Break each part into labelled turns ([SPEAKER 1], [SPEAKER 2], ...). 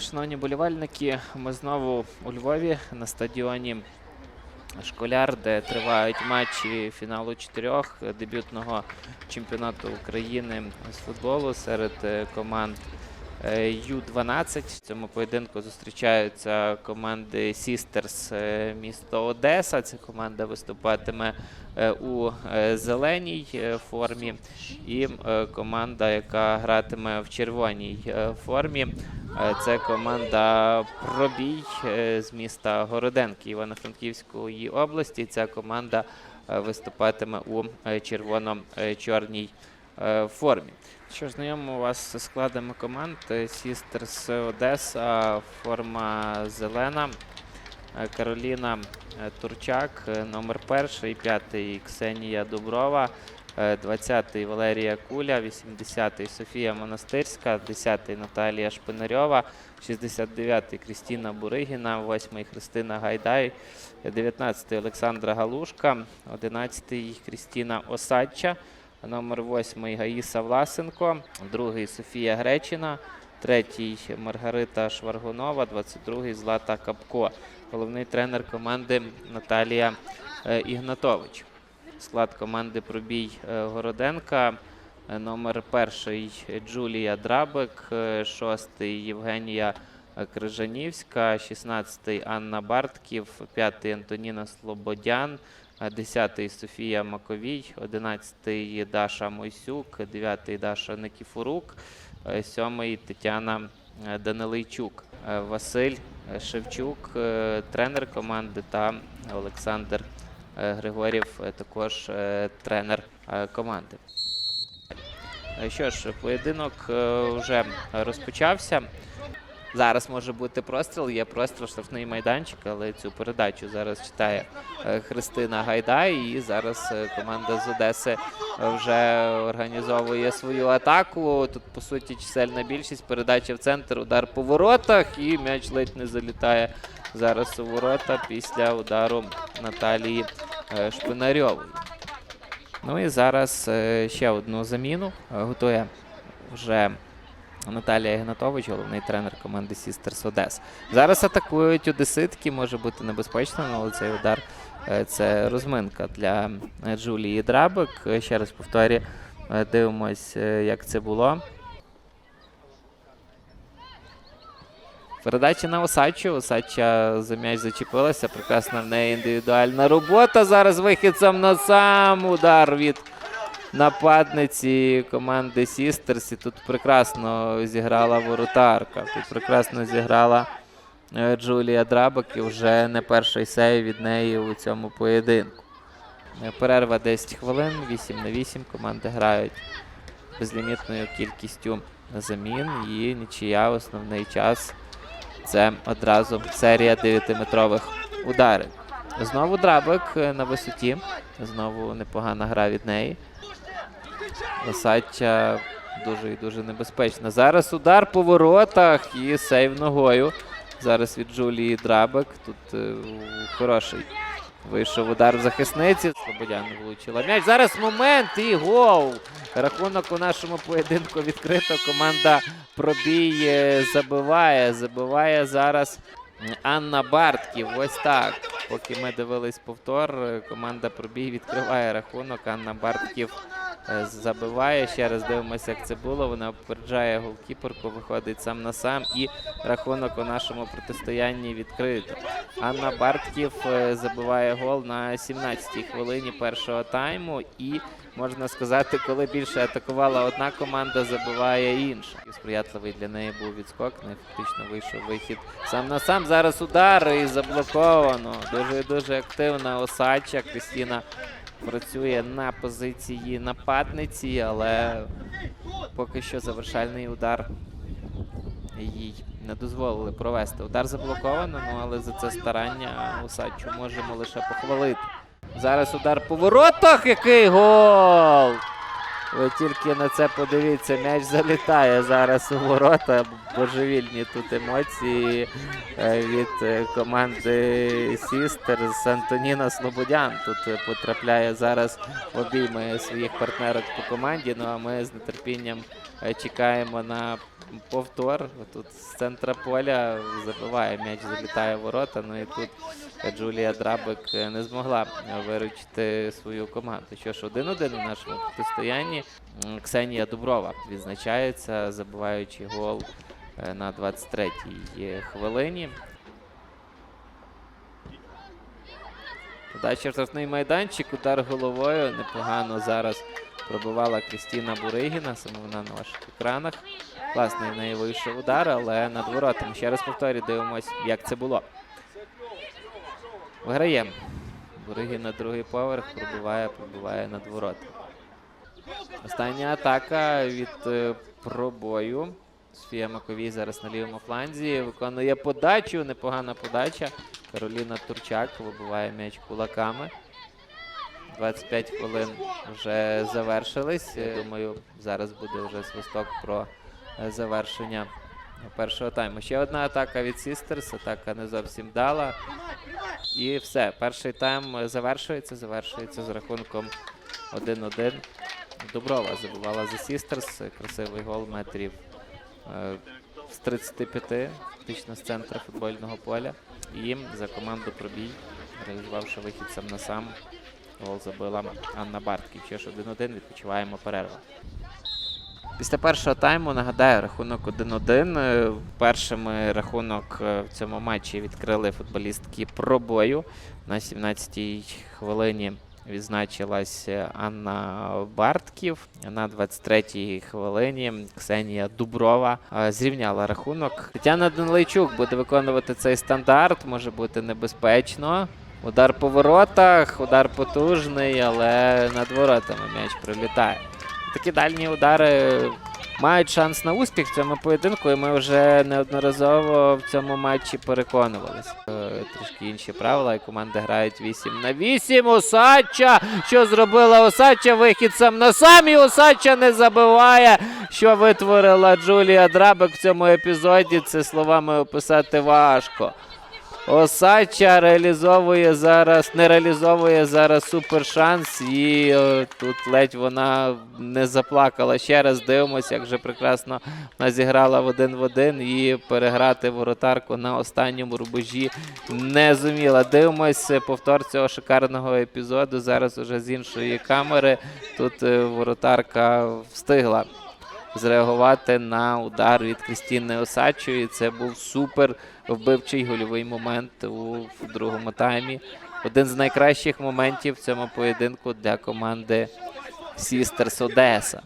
[SPEAKER 1] Шановні болівальники, ми знову у Львові на стадіоні Школяр, де тривають матчі фіналу чотирьох дебютного чемпіонату України з футболу серед е, команд Ю-12. В цьому поєдинку зустрічаються команди Сістерс е, місто Одеса. Ця команда виступатиме е, у е, зеленій е, формі, і е, команда, яка гратиме в червоній е, формі. Е, Це команда Пробій е, з міста Городенки Івано-Франківської області. Ця команда е, виступатиме у е, червоно-чорній е, формі. Що ж, знайомимо вас з складами команд. Сістерс Одеса, форма зелена. Е, Кароліна е, Турчак, е, номер перший, п'ятий Ксенія Дуброва, е, 20-й Валерія Куля, 80-й Софія Монастирська, 10-й Наталія Шпинарьова, 69-й Крістіна Буригіна, 8-й Христина Гайдай, 19-й Олександра Галушка, 11-й Крістіна Осадча, номер 8-й Гаїса Власенко, 2-й Софія Гречина, 3-й Маргарита Шваргунова, 22-й Злата Капко. Головний тренер команди Наталія е, Ігнатович. Склад команди Пробій е, Городенка. Е, Номер перший Джулія Драбик, шостий Євгенія Крижанівська, 16 Анна Бартків, 5 Антоніна Слободян, е, 10 Софія Маковій, 11 Даша Мойсюк, 9 Даша Никіфорук, 7 Тетяна е, Данилийчук, е, Василь е, Шевчук, е, тренер команди та Олександр е, Григорів, е, також е, тренер е, команди. Е, Що ж, поєдинок е, вже розпочався. Зараз може бути простріл, є простріл штрафний майданчик, але цю передачу зараз читає е, Христина Гайдай. І зараз е, команда з Одеси е, вже організовує свою атаку. Тут, по суті, чисельна більшість. Передача в центр, удар по воротах, і м'яч ледь не залітає зараз у ворота після удару Наталії Шпинарьової. Ну і зараз ще одну заміну готує вже Наталія Ігнатович, головний тренер команди Сістерс Одес. Зараз атакують одеситки, може бути небезпечно, але цей удар е, це розминка для е, Джулії Драбик. Ще раз повторюю, е, дивимось, як це було. Передача на Осадчу. Осадча за м'яч зачепилася. Прекрасна в неї індивідуальна робота. Зараз вихід сам на сам. Удар від нападниці команди Сістерс. І тут прекрасно зіграла воротарка. Тут прекрасно зіграла е, Джулія Драбак і вже не перший сейв від неї у цьому поєдинку. Е, Перерва 10 хвилин, 8 на 8. Команди грають безлімітною кількістю замін і нічия основний час. Це одразу серія 9-метрових ударів. Знову драбик е, на висоті. Знову непогана гра від неї. Осадча дуже і дуже небезпечна. Зараз удар по воротах і сейв ногою. Зараз від Джулії Драбик. Тут е, хороший вийшов удар в захисниці. Слободян влучила м'яч. Зараз момент і гол. Рахунок у нашому поєдинку відкрито. Команда пробій забиває. Забиває зараз Анна Бартків. Ось так. Поки ми дивились повтор, команда пробій відкриває рахунок. Анна Бартків забиває. Ще раз дивимося, як це було. Вона попереджає голкіперку, виходить сам на сам. І рахунок у нашому протистоянні відкрито. Анна Бартків е, забиває гол на 17-й хвилині першого тайму. І можна сказати, коли більше атакувала одна команда, забиває інша. Сприятливий для неї був відскок. Не фактично вийшов вихід сам на сам. Зараз удар і заблоковано. Дуже дуже активна осадча. Крістіна працює на позиції нападниці, але поки що завершальний удар їй не дозволили провести. Удар заблоковано, ну але за це старання Усадчу можемо лише похвалити. Зараз удар по воротах. Який гол! Ви тільки на це подивіться, м'яч залітає зараз у ворота. Божевільні тут емоції е, від е, команди Сістер з Антоніна Слободян. Тут потрапляє зараз в обійми своїх партнерок по команді. Ну а ми з нетерпінням е, чекаємо на повтор. Тут з центра поля забиває м'яч, залітає в ворота. Ну і тут Джулія Драбик не змогла виручити свою команду. Що ж, 1-1 у нашому протистоянні. М, Ксенія Дуброва відзначається, забиваючи гол е, на 23-й хвилині. Подача штрафний майданчик, удар головою. Непогано зараз пробивала Крістіна Буригіна. Саме вона на ваших екранах. Класний в неї вийшов удар, але над воротами. Ще раз повторюю, дивимось, як це було. Виграємо. Буригін на другий поверх пробиває, пробиває над воротами. Остання атака від е, пробою. Софія Маковій зараз на лівому фланзі. Виконує подачу. Непогана подача. Кароліна Турчак вибиває м'яч кулаками. 25 хвилин вже завершились. Думаю, зараз буде вже свисток про е, завершення першого тайму. Ще одна атака від Сістерс. Атака не зовсім дала. І все. Перший тайм е, завершується. Завершується з рахунком 1-1. Доброва забивала за Сістерс. Красивий гол метрів е, з 35, фактично з центру футбольного поля. І за команду пробій, реалізувавши вихід сам на сам. Гол забила Анна Бартків. Що ж 1-1, відпочиваємо перерву. Після першого тайму нагадаю рахунок 1-1. Е, Першими рахунок е, в цьому матчі відкрили футболістки пробою. На 17-й хвилині відзначилась Анна Бартків. На 23-й хвилині Ксенія Дуброва е, зрівняла рахунок. Тетяна Данилайчук буде виконувати цей стандарт, може бути небезпечно. Удар по воротах, удар потужний, але над воротами м'яч прилітає. Такі дальні удари мають шанс на успіх в цьому поєдинку, і ми вже неодноразово в цьому матчі переконувалися. Е, Трошки інші правила, і команди грають 8 на 8. Осадча! Що зробила Осадча? Вихід сам на сам, і Осадча не забиває. Що витворила Джулія Драбек в цьому епізоді, це словами описати важко. Осадча реалізовує зараз, не реалізовує зараз супер шанс, і е, тут ледь вона не заплакала. Ще раз дивимося, як же прекрасно вона зіграла в один в один і переграти воротарку на останньому рубежі не зуміла. Дивимось е, повтор цього шикарного епізоду. Зараз уже з іншої камери. Тут е, воротарка встигла зреагувати на удар від Крістіни Осадчої. Це був супер вбивчий гольовий момент у другому таймі. Один з найкращих моментів в цьому поєдинку для команди Сістерс Одеса.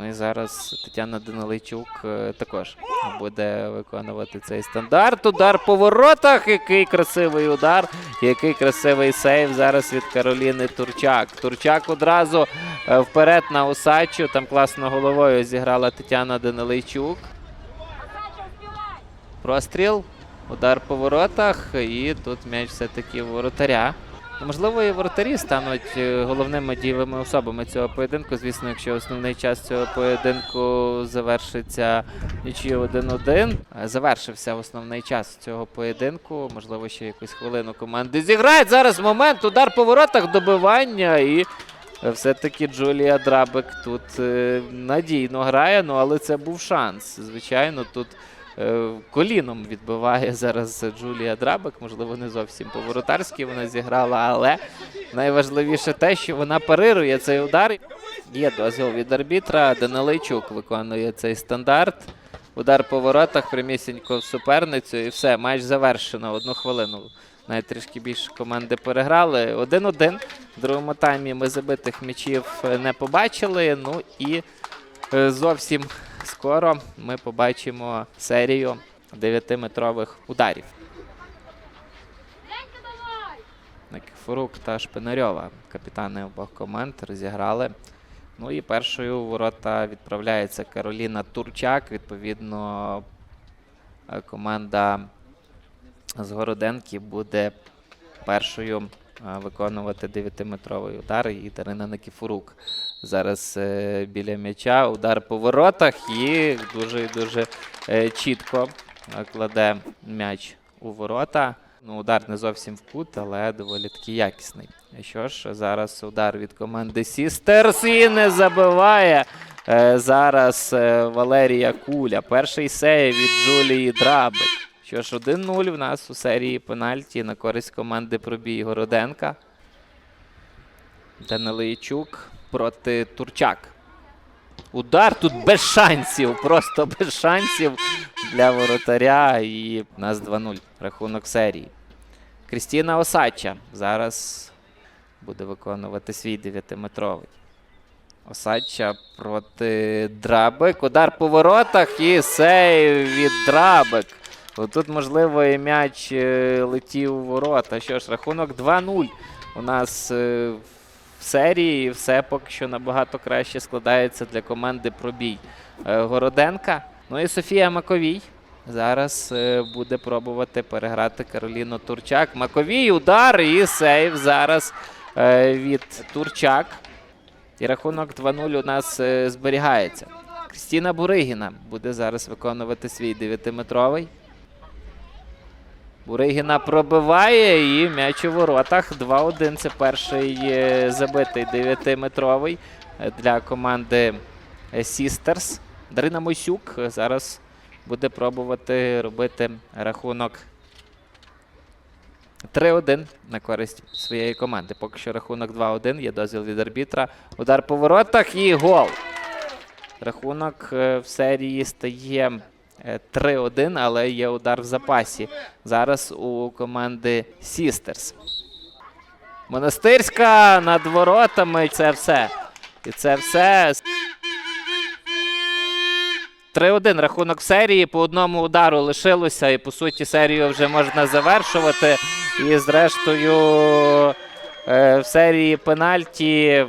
[SPEAKER 1] Ну і зараз Тетяна Даниличук е, також буде виконувати цей стандарт. Удар по воротах. Який красивий удар, який красивий сейв зараз від Кароліни Турчак. Турчак одразу е, вперед на Осадчу. Там класно головою зіграла Тетяна Даниличук. Простріл, удар по воротах, і тут м'яч все-таки воротаря. Ну, Можливо, і воротарі стануть е, головними дієвими особами цього поєдинку. Звісно, якщо основний час цього поєдинку завершиться нічию 1-1. Е, Завершився основний час цього поєдинку. Можливо, ще якусь хвилину команди зіграють. Зараз момент, удар по воротах, добивання і. е, Все-таки Джулія Драбек тут надійно грає, ну але це був шанс. Звичайно, тут коліном відбиває зараз Джулія Драбек. Можливо, не зовсім по-воротарськи вона зіграла, але найважливіше те, що вона парирує цей удар. Є дозвіл від арбітра. Данилейчук виконує цей стандарт. Удар по воротах, прямісінько в суперницю, і все, матч завершено. Одну хвилину. Навіть трішки більше команди переграли. 1-1. В другому таймі ми забитих м'ячів е, не побачили. Ну і е, зовсім скоро ми побачимо серію 9-метрових ударів. Никифорук та Шпинарьова, капітани обох команд, розіграли. Ну і першою у ворота відправляється Кароліна Турчак. Відповідно, команда з Городенки буде першою виконувати 9-метровий удар. І Дарина Никифорук зараз е, біля м'яча. Удар по воротах і дуже і дуже е, чітко е, кладе м'яч у ворота. Ну, удар не зовсім в кут, але доволі таки якісний. Що ж, зараз удар від команди Сістерс і не забиває. Е, зараз е, Валерія Куля. Перший сейв від Джулії Драбик. Що ж, 1-0 в нас у серії пенальті на користь команди Пробій Городенка. Данилийчук проти Турчак. Удар тут без шансів, просто без шансів для воротаря. І у нас 2-0 рахунок серії. Крістіна Осадча зараз буде виконувати свій 9-метровий. Осадча проти Драбик. Удар по воротах і сейв від Драбик. Тут, можливо, і м'яч е, летів у ворота. Що ж, рахунок 2-0. У нас е, в серії все поки що набагато краще складається для команди пробій е, Городенка. Ну і Софія Маковій. Зараз буде пробувати переграти Кароліну Турчак. Маковій удар і сейв зараз від Турчак. І рахунок 2-0 у нас зберігається. Крістіна Буригіна буде зараз виконувати свій 9-метровий. Буригіна пробиває і м'яч у воротах. 2-1. Це перший е, забитий 9-метровий е, для команди Сістерс. Дарина Мойсюк е, зараз буде пробувати робити рахунок 3-1 на користь своєї команди. Поки що рахунок 2-1. Є дозвіл від арбітра. Удар по воротах і гол. Рахунок в серії стає 3-1, але є удар в запасі. Зараз у команди Сістерс. Монастирська над воротами. Це все. І це все. 3-1 рахунок серії. По одному удару лишилося, і по суті серію вже можна завершувати. І зрештою е, в серії пенальті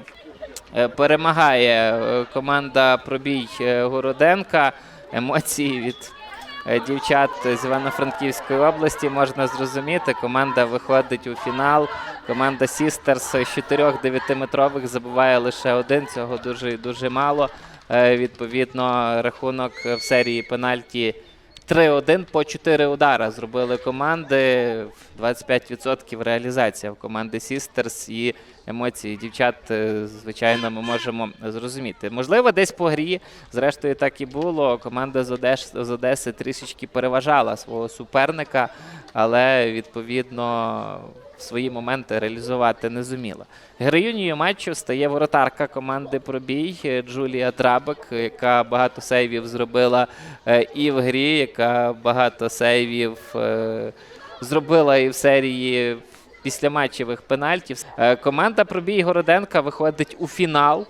[SPEAKER 1] е, перемагає е, команда пробій е, Городенка. Емоції від е, дівчат з Івано-Франківської області можна зрозуміти. Команда виходить у фінал. Команда Сістерс з 4 9-метрових забуває лише один. Цього дуже дуже мало. Е, Відповідно, рахунок в серії пенальті 3-1 по 4 удара зробили команди. 25% реалізація в команди Сістерс і емоції дівчат, е, звичайно, ми можемо зрозуміти. Можливо, десь по грі, зрештою, так і було. Команда з Одеси, з Одеси трішечки переважала свого суперника, але відповідно свої моменти реалізувати не зуміла. Героїнею матчу стає воротарка команди Пробій Джулія Драбик, яка багато сейвів зробила е, і в грі, яка багато сейвів е, зробила і в серії післяматчевих пенальтів. Е, Команда Пробій Городенка виходить у фінал,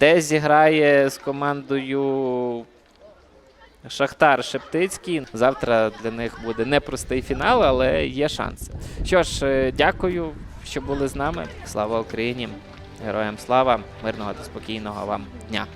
[SPEAKER 1] де зіграє з командою Шахтар Шептицький. Завтра для них буде непростий фінал, але є шанси. Що ж, е, дякую, що були з нами. Слава Україні! Героям слава, мирного та спокійного вам дня!